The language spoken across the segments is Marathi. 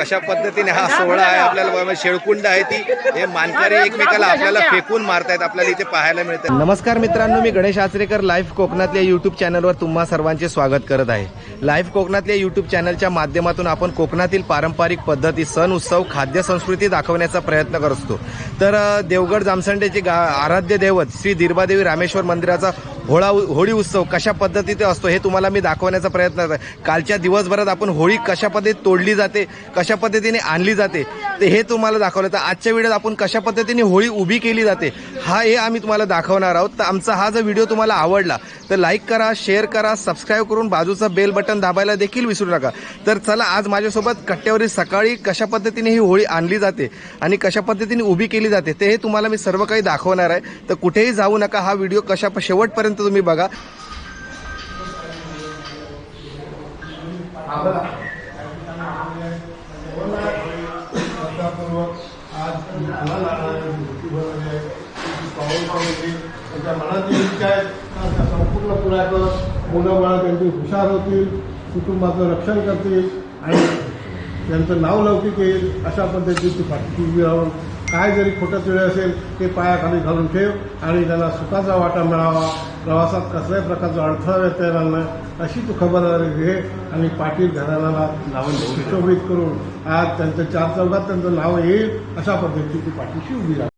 कशा पद्धतीने हा सोहळा आहे आपल्याला शेळकुंड आहे ती. हे मानकरी एकमेकाला आपल्याला फेकून मारतायत आपल्याला इथे पाहायला मिळतं नमस्कार मित्रांनो मी गणेश आचरेकर लाईव्ह कोकणातल्या युट्यूब चॅनलवर तुम्हा सर्वांचे स्वागत करत आहे. लाईव्ह कोकणातल्या युट्यूब चॅनलच्या माध्यमातून आपण कोकणातील पारंपरिक पद्धती सण उत्सव खाद्य संस्कृती दाखवण्याचा प्रयत्न करत. असतो तर देवगड जामसंडेचे गा आराध्य दैवत श्री दिरबादेवी रामेश्वर मंदिराचा होळा होळी उत्सव कशा पद्धतीने असतो हे तुम्हाला मी दाखवण्याचा प्रयत्न करतो कालच्या दिवसभरात आपण होळी कशा पद्धतीत तोडली जाते कशा पद्धतीने आणली जाते ते हे तुम्हाला दाखवलं. तर आजच्या व्हिडिओत आपण कशा पद्धतीने होळी उभी केली जाते हा हे आम्ही तुम्हाला दाखवणार आहोत. तर आमचा हा जर व्हिडिओ तुम्हाला आवडला तर लाईक करा शेअर करा सबस्क्राईब करून बाजूचं बेल बटन दाबायला देखील विसरू नका. तर चला आज माझ्यासोबत कट्ट्यावरील सकाळी कशा पद्धतीने ही होळी आणली जाते आणि कशा पद्धतीने उभी केली जाते ते हे तुम्हाला मी सर्व काही दाखवणार आहे. तर कुठेही जाऊ नका हा व्हिडिओ कशा शेवटपर्यंत तुम्ही बघा. आहे त्यांच्या इच्छा आहे त्या संपूर्ण पुण्याचं मुलं बाळ त्यांची हुशार होतील कुटुंबाचं रक्षण करतील आणि त्यांचं नाव लौकिक येईल अशा पद्धतीची पाठी उभी राहून काय जरी खोटं तिळे असेल ते पायाखाली घालून ठेव आणि त्यांना सुखाचा वाटा मिळावा. प्रवासात कसल्याही प्रकारचा अडथळा येता येणार नाही अशी तू खबरदारी घे आणि पाटील घराण्याला लावून सुशोभित करून आज त्यांचं चार चौघात त्यांचं नाव येईल अशा पद्धतीची ती पाठीशी उभी राहा.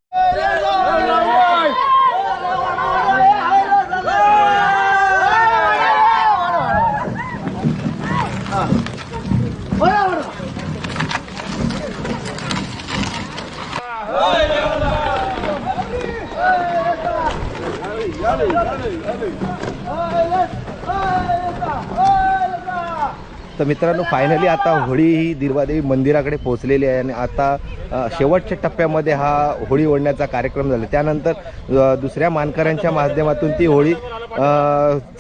तर मित्रांनो फायनली आता होळी ही दिरवादेवी मंदिराकडे पोहोचलेली आहे आणि आता शेवटच्या टप्प्यामध्ये हा होळी ओढण्याचा कार्यक्रम झाला. त्यानंतर दुसऱ्या मानकऱ्यांच्या माध्यमातून ती होळी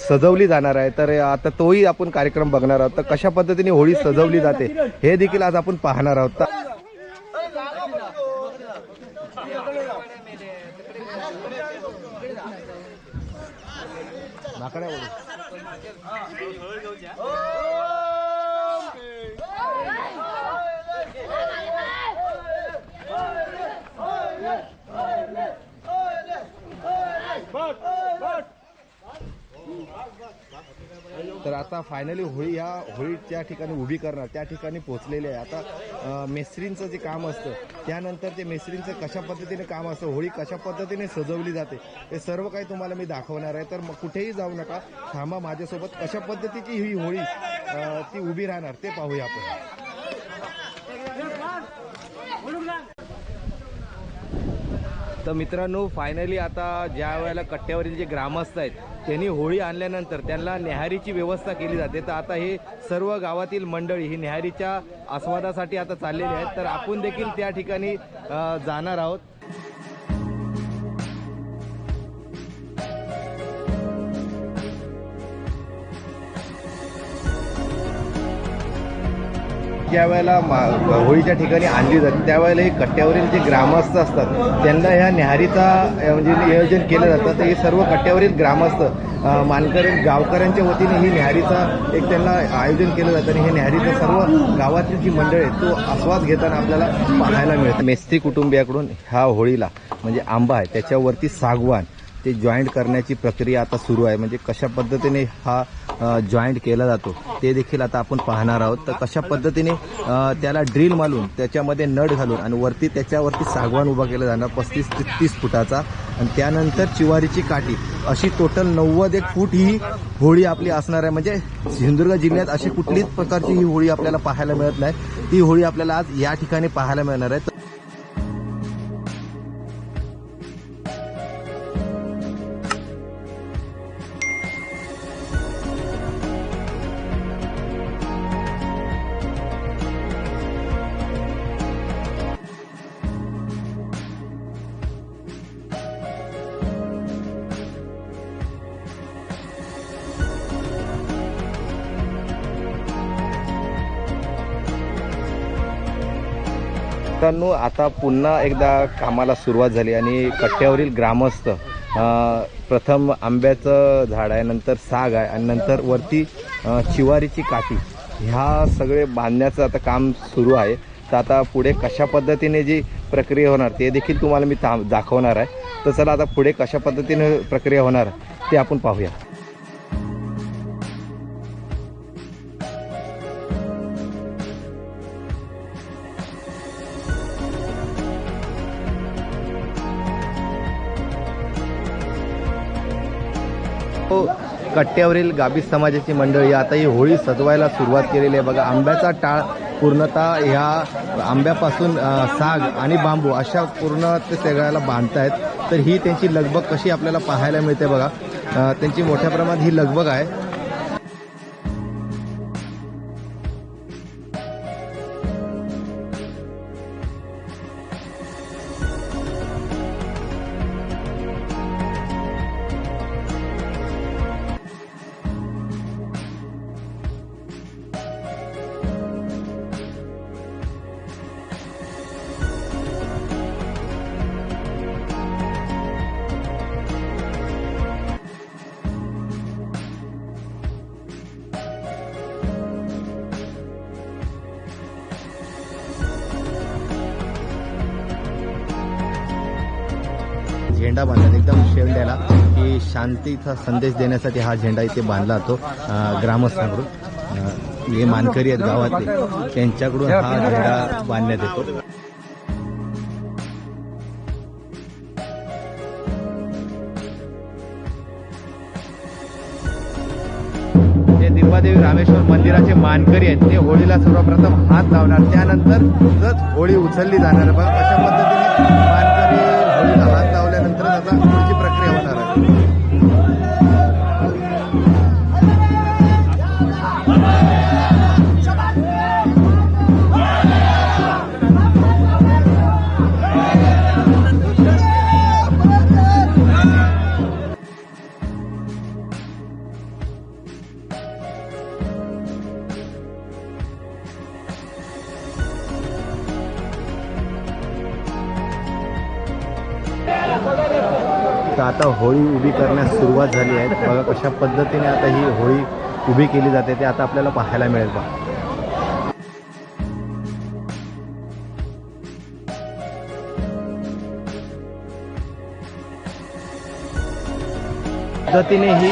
सजवली जाणार आहे. तर आता तोही आपण कार्यक्रम बघणार आहोत. तर कशा पद्धतीने होळी सजवली जाते हे देखील आज आपण पाहणार आहोत. तर तर आता फायनली होळी ह्या होळी त्या ठिकाणी उभी करणार त्या ठिकाणी पोहोचलेले आहे. आता मेस्त्रींचं जे काम असतं त्यानंतर ते मेस्त्रींचं कशा पद्धतीने काम असतं होळी कशा पद्धतीने सजवली जाते हे सर्व काही तुम्हाला मी दाखवणार आहे. तर मग कुठेही जाऊ नका थांबा माझ्यासोबत. कशा पद्धतीची ही होळी ती उभी राहणार ते पाहूया आपण. तर मित्रांनो फायनली आता ज्या वेळेला कट्ट्यावरील जे ग्रामस्थ आहेत त्यांनी होळी आणल्यानंतर त्यांना न्याहारीची व्यवस्था केली जाते. तर आता हे सर्व गावातील मंडळी ही न्याहारीच्या आस्वादासाठी आता चाललेली आहेत. तर आपण देखील त्या ठिकाणी जाणार आहोत. ज्या वेळेला मा- होळीच्या ठिकाणी आणली जाते त्यावेळेला हे कट्ट्यावरील जे ग्रामस्थ असतात त्यांना ह्या न्याहारीचा म्हणजे नियोजन केलं जातं. तर हे सर्व कट्ट्यावरील ग्रामस्थ मानकरी गावकऱ्यांच्या वतीने ही न्याहारीचा एक त्यांना आयोजन केलं जातं. आणि हे न्याहारीचं सर्व गावातील जी मंडळ आहे तो आस्वाद घेताना आपल्याला पाहायला मिळतं. मेस्त्री कुटुंबियाकडून ह्या होळीला म्हणजे आंबा आहे त्याच्यावरती सागवान ते जॉईंट करण्याची प्रक्रिया आता सुरू आहे. म्हणजे कशा पद्धतीने हा जॉईंट केला जातो ते देखील आता आपण पाहणार आहोत. तर कशा पद्धतीने त्याला ड्रिल मारून त्याच्यामध्ये नट घालून आणि वरती त्याच्यावरती सागवान उभा केला जाणार पस्तीस ते तीस फुटाचा. आणि त्यानंतर चिवारीची काठी. अशी टोटल नव्वद एक फूट ही होळी आपली असणार आहे. म्हणजे सिंधुदुर्ग जिल्ह्यात अशी कुठलीच प्रकारची ही होळी आपल्याला पाहायला मिळत नाही. ती होळी आपल्याला आज या ठिकाणी पाहायला मिळणार आहे. मित्रांनो आता पुन्हा एकदा कामाला सुरुवात झाली आणि कट्ट्यावरील ग्रामस्थ प्रथम आंब्याचं झाड आहे नंतर साग आहे आणि नंतर वरती चिवारीची काठी. ह्या सगळे बांधण्याचं आता काम सुरू आहे. तर आता पुढे कशा पद्धतीने जी प्रक्रिया होणार ते देखील तुम्हाला मी दाखवणार आहे. तर चला आता पुढे कशा पद्धतीने प्रक्रिया होणार ते आपण पाहूया. हो, कट्ट्यावरील गाबीज समाजाची मंडळी आता ही होळी सजवायला सुरुवात केलेली आहे. बघा आंब्याचा टाळ पूर्णतः ह्या आंब्यापासून साग आणि बांबू अशा पूर्ण ते सगळ्याला बांधतायत. तर ही त्यांची लगबग कशी आपल्याला पाहायला मिळते बघा. त्यांची मोठ्या प्रमाणात ही लगबग आहे. झेंडा बांधला एकदम शेवड्याला की शांतीचा संदेश देण्यासाठी हा झेंडा इथे बांधला जातो ग्रामस्थांकडून. हे मानकरी आहेत गावातले त्यांच्याकडून हा झेंडा बांधण्यात येतो. जे रामेश्वर मंदिराचे मानकरी आहेत ते होळीला सर्वप्रथम हात लावणार. त्यानंतर होळी उचलली जाणार. अशा पद्धतीने उभी करण्यास सुरुवात झाली आहे. बघा कशा पद्धतीने आता ही होळी उभी केली जाते ते आता आपल्याला पाहायला मिळेल बघा. पद्धतीने ही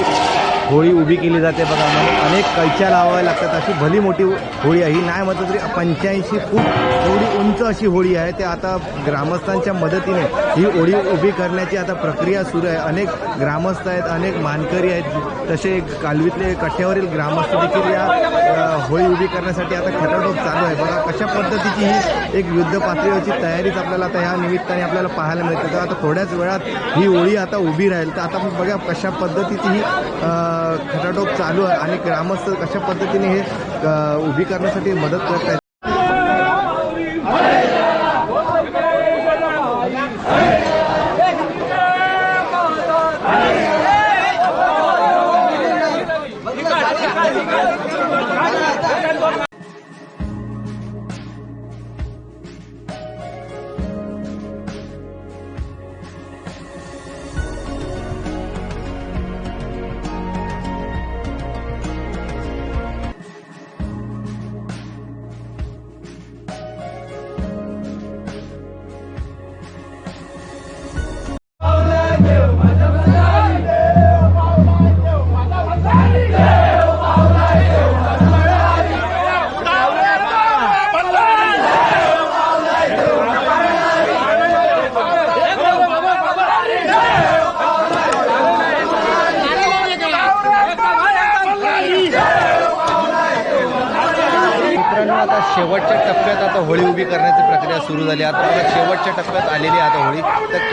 होळी उभी केली जाते बघा. मग अनेक कैच्या लावाव्या लागतात. अशी भली मोठी होळी आहे. ही नाही म्हटलं तरी पंच्याऐंशी फूट एवढी उंच अशी होळी आहे. ते आता ग्रामस्थांच्या मदतीने ही होळी उभी करण्याची आता प्रक्रिया सुरू आहे. अनेक ग्रामस्थ आहेत अनेक मानकरी आहेत. तसे कालवीतले कठ्यावरील ग्रामस्थ देखील या होळी उभी करण्यासाठी आता खटाटोप चालू आहे. बघा कशा पद्धतीची ही एक युद्ध पातळीवरची तयारीच आपल्याला आता ह्या निमित्ताने आपल्याला पाहायला मिळते. तर आता थोड्याच वेळात ही होळी आता उभी राहील. तर आता बघा कशा पद्धतीची ही खटाटोप चालू आहे आणि ग्रामस्थ कशा पद्धतीने हे उभी करण्यासाठी मदत करत आहेत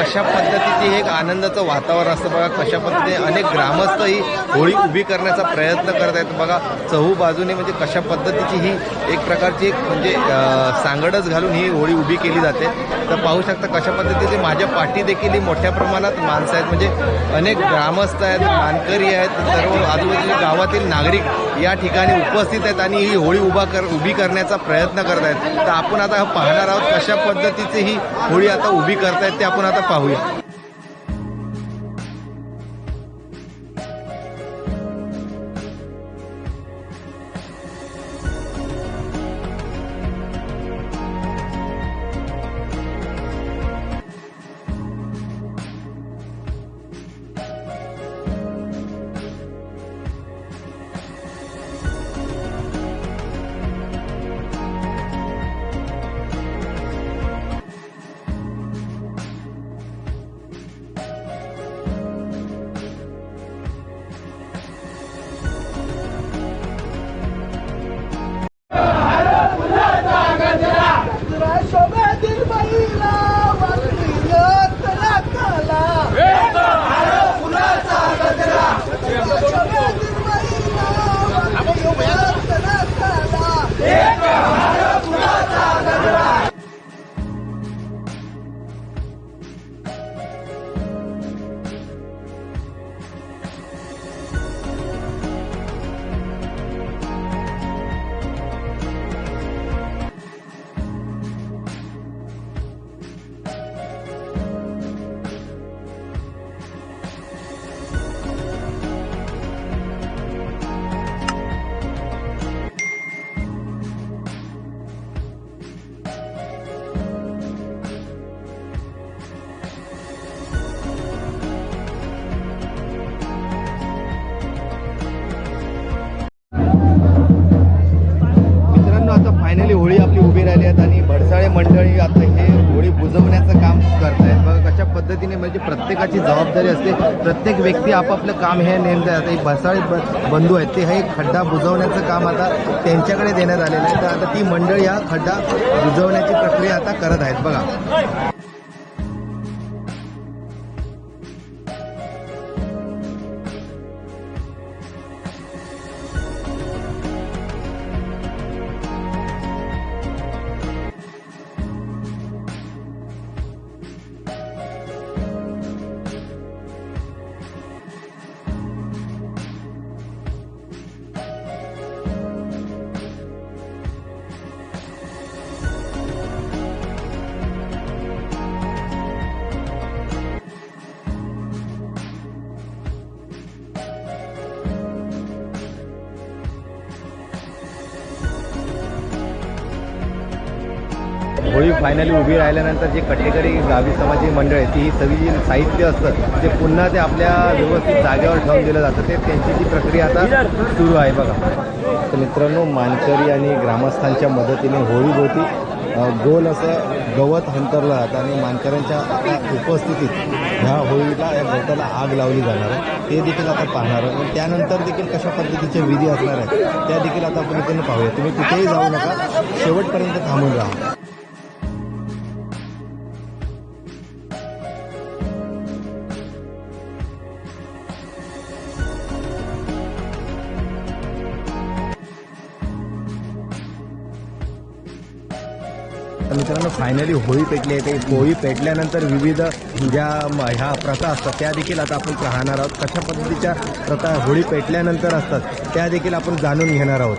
कशा पद्धतीचे हे एक आनंदाचं वातावरण असतं बघा कशा पद्धतीने अनेक ग्रामस्थ ही होळी उभी करण्याचा प्रयत्न करत आहेत. बघा चहू बाजूने म्हणजे कशा पद्धतीची ही एक प्रकारची एक म्हणजे सांगडच घालून ही होळी उभी केली जाते. तर पाहू शकता कशा पद्धतीचे माझ्या पाठी देखील ही मोठ्या प्रमाणात माणसं आहेत. म्हणजे अनेक ग्रामस्थ आहेत मानकरी आहेत सर्व आजूबाजूच्या गावातील नागरिक या ठिकाणी उपस्थित आहेत आणि ही होळी उभा कर उभी करण्याचा प्रयत्न करत आहेत तर आपण आता पाहणार आहोत कशा पद्धतीची ही होळी आता उभी करतायत ते आपण आता पाहूया. जबाबदारी असते. प्रत्येक व्यक्ती आपापलं काम हे नेमतं आता एक भसाळी बंधू आहेत ते हे खड्डा बुजवण्याचं काम आता त्यांच्याकडे देण्यात आलेलं आहे. तर आता ती मंडळी हा खड्डा बुजवण्याची प्रक्रिया आता करत आहेत. बघा. फायनली उभी राहिल्यानंतर जे कट्टेकरी गावी समाजी मंडळ आहे ती सगळी जी साहित्य असतं ते पुन्हा ते आपल्या व्यवस्थित जागेवर ठेवून दिलं जातं. ते त्यांची जी प्रक्रिया आता सुरू आहे बघा. तर मित्रांनो मानकरी आणि ग्रामस्थांच्या मदतीने होळीभोवती गोल असं गवत हंतरलं जातं आणि मानकऱ्यांच्या आता उपस्थितीत ह्या होळीला या गवताला आग लावली जाणार आहे. ते देखील आता पाहणार आहे आणि त्यानंतर देखील कशा पद्धतीचे विधी असणार आहेत त्या देखील आता आपण पाहूया. तुम्ही कुठेही जाऊ नका. शेवटपर्यंत थांबून राहा. फायनली होळी पेटली आहे. ते होळी पेटल्यानंतर विविध ज्या म- ह्या प्रथा असतात त्या देखील आता आपण पाहणार आहोत. कशा पद्धतीच्या प्रथा होळी पेटल्यानंतर असतात त्या देखील आपण जाणून घेणार आहोत.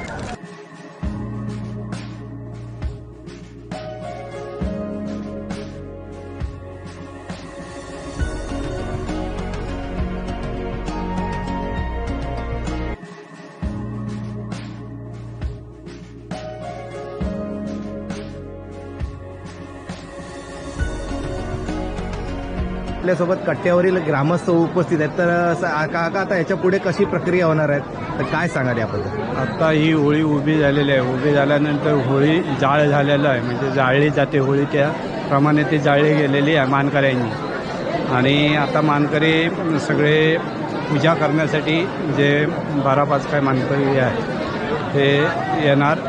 आपल्यासोबत कट्ट्यावरील ग्रामस्थ उपस्थित आहेत. तर काका आता याच्यापुढे कशी प्रक्रिया होणार आहे? तर काय सांगाल याबद्दल? आता ही होळी उभी झालेली आहे. उभी झाल्यानंतर होळी जाळ झालेलं आहे. म्हणजे जाळली जाते होळी त्याप्रमाणे ती जाळली गेलेली आहे मानकऱ्यांनी. आणि आता मानकरी सगळे पूजा करण्यासाठी जे बारा पाच काय मानकरी आहे ते येणार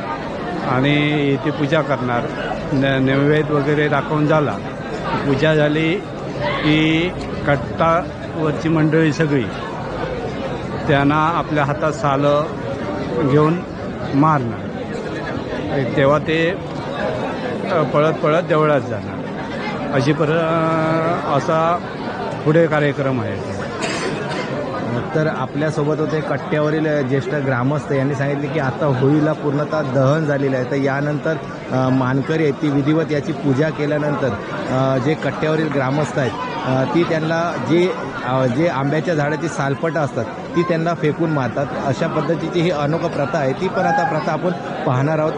आणि इथे पूजा करणार. न नैवेद्य वगैरे दाखवून झाला. पूजा झाली की कट्टावरची मंडळी सगळी त्यांना आपल्या हातात सालं घेऊन मारणार. तेव्हा ते पळत पळत देवळात जाणार. अशी पर असा पुढे कार्यक्रम आहे. तर आपल्यासोबत होते कट्ट्यावरील ज्येष्ठ ग्रामस्थ. यांनी सांगितले की आता होळीला पूर्णतः दहन झालेलं आहे. तर यानंतर मानकरी आहेत ती विधिवत याची पूजा केल्यानंतर जे कट्ट्यावरील ग्रामस्थ आहेत ती त्यांना जे जे आंब्याच्या झाडाची सालपटं असतात ती त्यांना फेकून मारतात. अशा पद्धतीची ही अनोखा प्रथा आहे. ती पण आता प्रथा आपण पाहणार आहोत.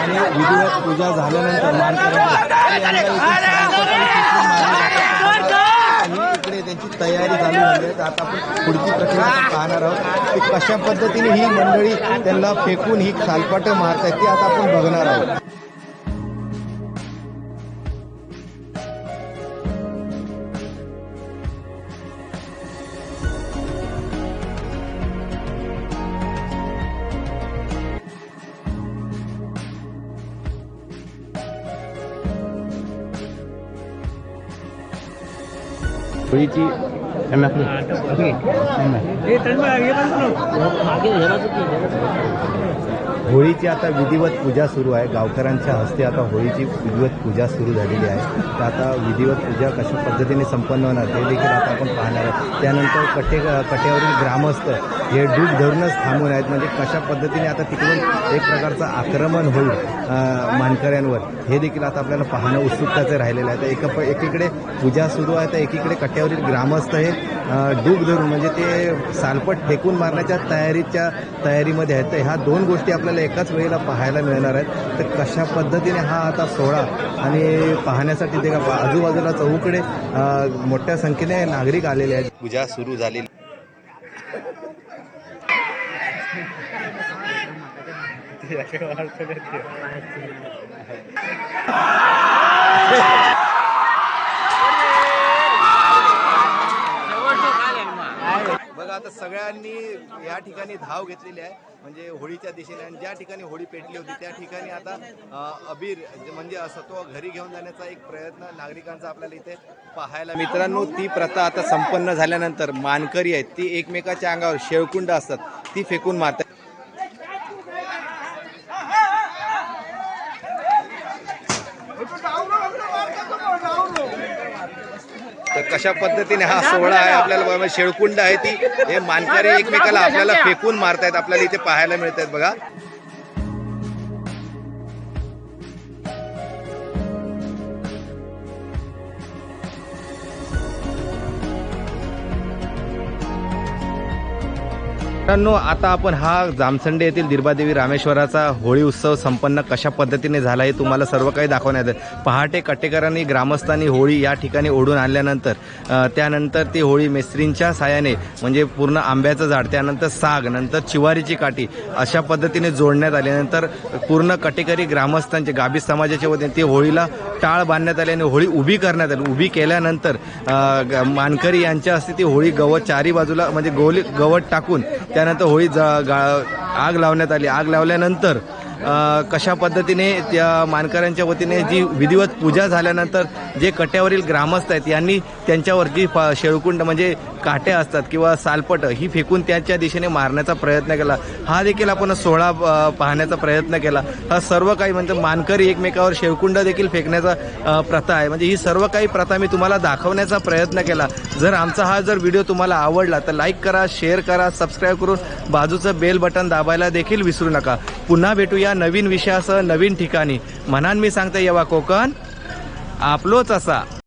आणि विधिवत पूजा झाल्यानंतर मानकऱ्यांना इकडे तयारी झाली म्हणजे आता आपण पुढची प्रक्रिया पाहणार आहोत की कशा पद्धतीने ही मंडळी त्यांना फेकून ही सालपाटं मारतायत ती आता आपण बघणार आहोत. होळीची होळीची आता विधिवत पूजा सुरू आहे. गावकऱ्यांच्या हस्ते आता होळीची विधिवत पूजा सुरू झालेली आहे. तर आता विधिवत पूजा कशा पद्धतीने संपन्न होणार ते देखील आता आपण पाहणार आहोत. त्यानंतर कटे कटेवरील ग्रामस्थ हे डूब धरूनच थांबून आहेत. म्हणजे कशा पद्धतीने आता तिकडून एक प्रकारचं आक्रमण होईल मानकऱ्यांवर हे देखील आता आपल्याला पाहणं उत्सुकताचं राहिलेलं आहे. तर एक प- एकीकडे पूजा सुरू आहे तर एकीकडे कट्ट्यावरील ग्रामस्थ हे डूब धरून म्हणजे ते सालपट फेकून मारण्याच्या तयारीच्या तयारीमध्ये आहेत. तर ह्या दोन गोष्टी आपल्याला आपल्याला एकाच वेळेला पाहायला मिळणार आहेत. तर कशा पद्धतीने हा आता सोहळा आणि पाहण्यासाठी ते का आजूबाजूला चौकडे मोठ्या संख्येने नागरिक आलेले आहेत. पूजा सुरू झाली. बघा आता सगळ्यांनी या ठिकाणी धाव घेतलेली आहे. म्हणजे होळीच्या दिशेने आणि ज्या ठिकाणी होळी पेटली होती त्या ठिकाणी आता अबीर जे म्हणजे असं तो घरी घेऊन जाण्याचा एक प्रयत्न नागरिकांचा आपल्याला इथे पाहायला मित्रांनो ती प्रथा आता संपन्न झाल्यानंतर मानकरी आहेत ती एकमेकाच्या अंगावर शेवकुंड असतात ती फेकून मारतात. कशा पद्धतीने हा सोहळा आहे आपल्याला शेळकुंड आहे ती. हे मानकरी एकमेकाला आपल्याला फेकून मारतायत आपल्याला इथे पाहायला मिळत आहेत बघा. मित्रांनो आता आपण हा जामसंडे येथील दिर्बादेवी रामेश्वराचा होळी उत्सव संपन्न कशा पद्धतीने झाला हे तुम्हाला सर्व काही दाखवण्यात आहे पहाटे कटेकरांनी ग्रामस्थांनी होळी या ठिकाणी ओढून आणल्यानंतर त्यानंतर ती होळी मेस्त्रींच्या साहाय्याने म्हणजे पूर्ण आंब्याचं झाड त्यानंतर साग नंतर चिवारीची काठी अशा पद्धतीने जोडण्यात आली नंतर पूर्ण कटेकरी ग्रामस्थांचे गाभी समाजाच्या वतीने ती होळीला टाळ बांधण्यात आली आणि होळी उभी करण्यात आली. उभी केल्यानंतर ग- मानकरी यांच्या हस्ते ती होळी गवत चारी बाजूला म्हणजे गोली गवत टाकून त्यानंतर होळी गा- आग लावण्यात आली. आग लावल्यानंतर कशा पद्धतीने त्या मानकऱ्यांच्या वतीने जी विधिवत पूजा झाल्यानंतर जे कट्यावरील ग्रामस्थ आहेत यांनी त्यांच्यावर जी शेळकुंड म्हणजे काट्या असतात किंवा सालपट ही फेकून त्यांच्या दिशेने मारण्याचा प्रयत्न केला. हा देखील आपण सोहळा पाहण्याचा प्रयत्न केला. हा सर्व काही म्हणजे मानकरी एकमेकावर शेवकुंड देखील फेकण्याचा प्रथा आहे. म्हणजे ही सर्व काही प्रथा मी तुम्हाला दाखवण्याचा प्रयत्न केला. जर आमचा हा जर व्हिडिओ तुम्हाला आवडला तर लाईक करा शेअर करा सबस्क्राईब करून बाजूचं बेल बटन दाबायला देखील विसरू नका. पुन्हा भेटूया नवीन विषयासह नवीन ठिकाणी. म्हणान मी सांगते येवा कोकण. आपलोच असा.